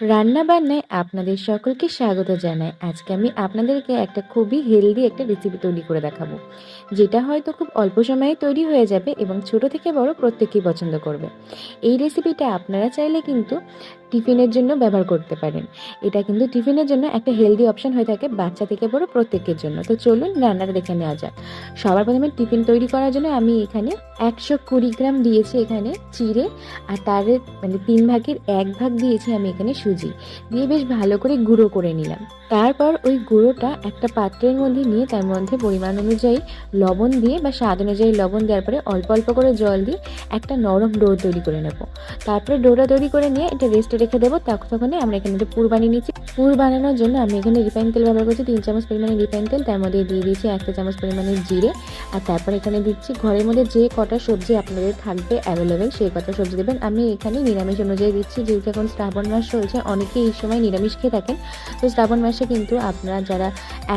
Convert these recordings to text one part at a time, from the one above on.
রান্না বান্নায় আপনাদের সকলকে স্বাগত জানাই। আজকে আমি আপনাদেরকে একটা খুবই হেলদি একটা রেসিপি তৈরি করে দেখাবো। যেটা হয়তো খুব অল্প সময়ে তৈরি হয়ে যাবে এবং ছোট থেকে বড় প্রত্যেকেই পছন্দ করবে। এই রেসিপিটা আপনারা চাইলে কিন্তু টিফিনের জন্য ব্যবহার করতে পারেন। এটা কিন্তু টিফিনের জন্য একটা হেলদি অপশন হয়ে থাকে বাচ্চা থেকে বড় প্রত্যেকের জন্য। তো চলুন রান্নাটা দেখে নেওয়া যাক। সবার প্রথমে টিফিন তৈরি করার জন্য আমি এখানে একশো কুড়ি গ্রাম দিয়েছি এখানে চিড়ে আর তার মানে তিন ভাগের এক ভাগ দিয়েছি আমি এখানে সুজি। দিয়ে বেশ ভালো করে গুঁড়ো করে নিলাম। তারপর ওই গুঁড়োটা একটা পাত্রের মধ্যে নিয়ে তার মধ্যে পরিমাণ অনুযায়ী লবণ দিয়ে বা স্বাদ অনুযায়ী লবণ দেওয়ার পরে অল্প অল্প করে জল দিয়ে একটা নরম ডো তৈরি করে নেব। তারপরে ডোটা তৈরি করে নিয়ে এটা রেস্টে রেখে দেবো তখনই আমরা এখানে একটা পুর বানিয়ে নিচ্ছি পুর বানানোর জন্য আমি এখানে রিফাইন তেল ব্যবহার করছি, তিন চামচ পরিমাণে রিফাইন তেল, তার মধ্যে দিয়ে দিয়েছি একটা চামচ পরিমাণে জিরে, আর তারপর এখানে দিচ্ছি ঘরের মধ্যে যে কটা সবজি আপনাদের থাকবে অ্যাভেলেবেল সেই কটা সবজি দেবেন। আমি এখানে নিরামিষ অনুযায়ী দিচ্ছি, যেহেতু এখন শ্রাবণ মাস চলছে অনেকেই এই সময় নিরামিষ খেয়ে থাকেন। তো শ্রাবণ মাসে কিন্তু আপনারা যারা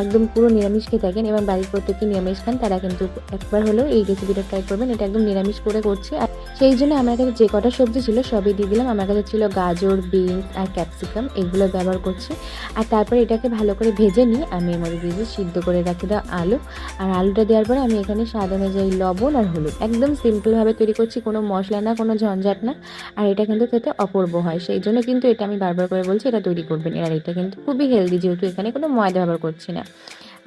একদম পুরো নিরামিষ খেয়ে থাকেন এবং বাড়ির প্রত্যেকে নিরামিষ খান, তারা কিন্তু একবার হলেও এই রেসিপিটা ট্রাই করবেন। এটা একদম নিরামিষ করে করছি। আর সেই জন্য আমার কাছে যে কটা সবজি ছিল সবই দিয়ে দিলাম। আমার কাছে ছিল গাজর, বিনস আর ক্যাপসিকাম, এগুলো ব্যবহার করছি। আর তারপরে এটাকে ভালো করে ভেজে নিয়ে আমি এর মধ্যে দিয়েছি সিদ্ধ করে রাখি দেওয়া আলু। আর আলুটা দেওয়ার পরে আমি এখানে স্বাদ অনুযায়ী লবণ আর হলুদ। একদম সিম্পলভাবে তৈরি করছি, কোনো মশলা না, কোনো ঝঞ্ঝাট না। আর এটা কিন্তু খেতে অপূর্ব হয়। সেই জন্য কিন্তু এটা আমি বারবার করে বলছি, এটা তৈরি করবেন। আর এটা কিন্তু খুবই হেলদি যেহেতু এখানে কোনো ময়দা ব্যবহার করছি না।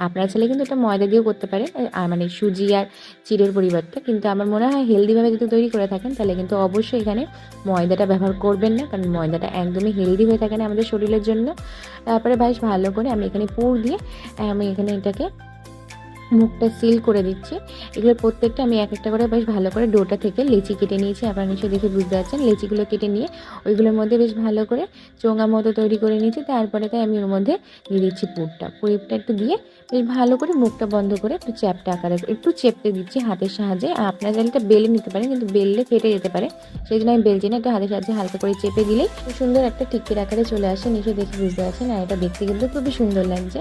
আপনারা চাইলে কিন্তু এটা ময়দা দিয়েও করতে পারে মানে সুজি আর চিড়ের পরিবর্তে কিন্তু আমার মনে হয় হেলদিভাবে যদি তৈরি করে থাকেন, তাহলে কিন্তু অবশ্যই এখানে ময়দাটা ব্যবহার করবেন না, কারণ ময়দাটা একদমই হেলদি হয়ে থাকে না আমাদের শরীরের জন্য। তারপরে বেশ ভালো করে আমি এখানে পুর দিয়ে, আমি এখানে এটাকে মুখটা সিল করে দিচ্ছি। এগুলো প্রত্যেকটা আমি এক একটা করে বেশ ভালো করে ডোটা থেকে লেচি কেটে নিয়েছি। আপনারা নিশ্চয়ই দেখে বুঝতে পারছেন, লেচিগুলো কেটে নিয়ে ওইগুলোর মধ্যে বেশ ভালো করে চোঙা মতো তৈরি করে নিয়েছি। তারপরে তাই আমি ওর মধ্যে দিয়ে দিচ্ছি পুরটা। পুরটা একটু দিয়ে বেশ ভালো করে মুখটা বন্ধ করে একটু চ্যাপটা আকারে একটু চেপতে দিচ্ছি হাতের সাহায্যে। আপনার চাইলে এটা বেলে নিতে পারেন, কিন্তু বেললে ফেটে যেতে পারে। সেই জন্য আমি বেলছি না, একটু হাতের সাহায্যে হালকা করে চেপে দিলেই সুন্দর একটা টিকির আকারে চলে আসে। নিশ্চয়ই দেখে বুঝতে পারছেন। আর এটা দেখতে কিন্তু খুবই সুন্দর লাগছে।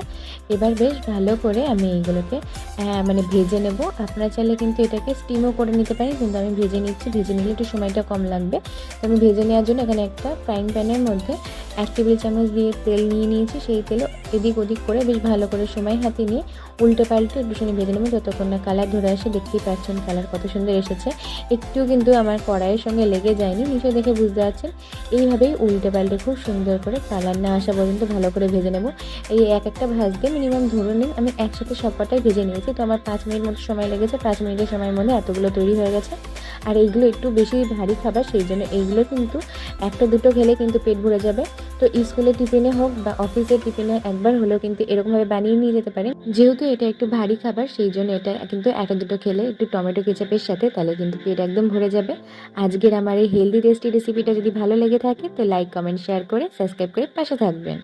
এবার বেশ ভালো করে আমি এইগুলোকে মানে ভেজে নেব। আপনারা চাইলে কিন্তু এটাকে স্টিমও করে নিতে পারেন, কিন্তু আমি ভেজে নিচ্ছি। ভেজে নিলে একটু সময়টা কম লাগবে। তো আমি ভেজে নেওয়ার জন্য এখানে একটা ফ্রাইং প্যানের মধ্যে এক টেবিল চামচ দিয়ে তেল নিয়ে নিয়েছি। সেই তেলও এদিক ওদিক করে বেশ ভালো করে সময় হাতে নিয়ে উল্টে পাল্টে একটু সময় ভেজে নেব। যতক্ষণ না কালার ধরে আসে দেখতেই পাচ্ছেন কালার কত সুন্দর এসেছে। একটু কিন্তু আমার কড়াইয়ের সঙ্গে লেগে যায়নি নিচে দেখে বুঝতে পারছেন। এইভাবেই উল্টে পাল্টে খুব সুন্দর করে কালার না আসা পর্যন্ত ভালো করে ভেজে নেব। এই এক একটা ভাজতে মিনিমাম ধরুন নিন আমি একসাথে সবকটাই ভেজে নিয়েছি। তো আমার পাঁচ মিনিট মতো সময় লেগেছে। পাঁচ মিনিটের সময়ের মধ্যে এতগুলো তৈরি হয়ে গেছে। আর এইগুলো একটু বেশি ভারী খাবার, সেই জন্য এইগুলো কিন্তু একটা দুটো খেলে কিন্তু পেট ভরে যাবে। তো স্কুলে টিফিনে হোক বা অফিসের টিফিনে একবার হলেও কিন্তু এরকমভাবে বানিয়ে নিয়ে যেতে পারেন। যেহেতু এটা একটু ভারী খাবার, সেই জন্য এটা কিন্তু একটা দুটো খেলে একটু টমেটো কেচাপের সাথে তাহলে কিন্তু পেট একদম ভরে যাবে। আজকের আমার এই হেলদি টেস্টি রেসিপিটা যদি ভালো লেগে থাকে, তো লাইক কমেন্ট শেয়ার করে সাবস্ক্রাইব করে পাশে থাকবেন।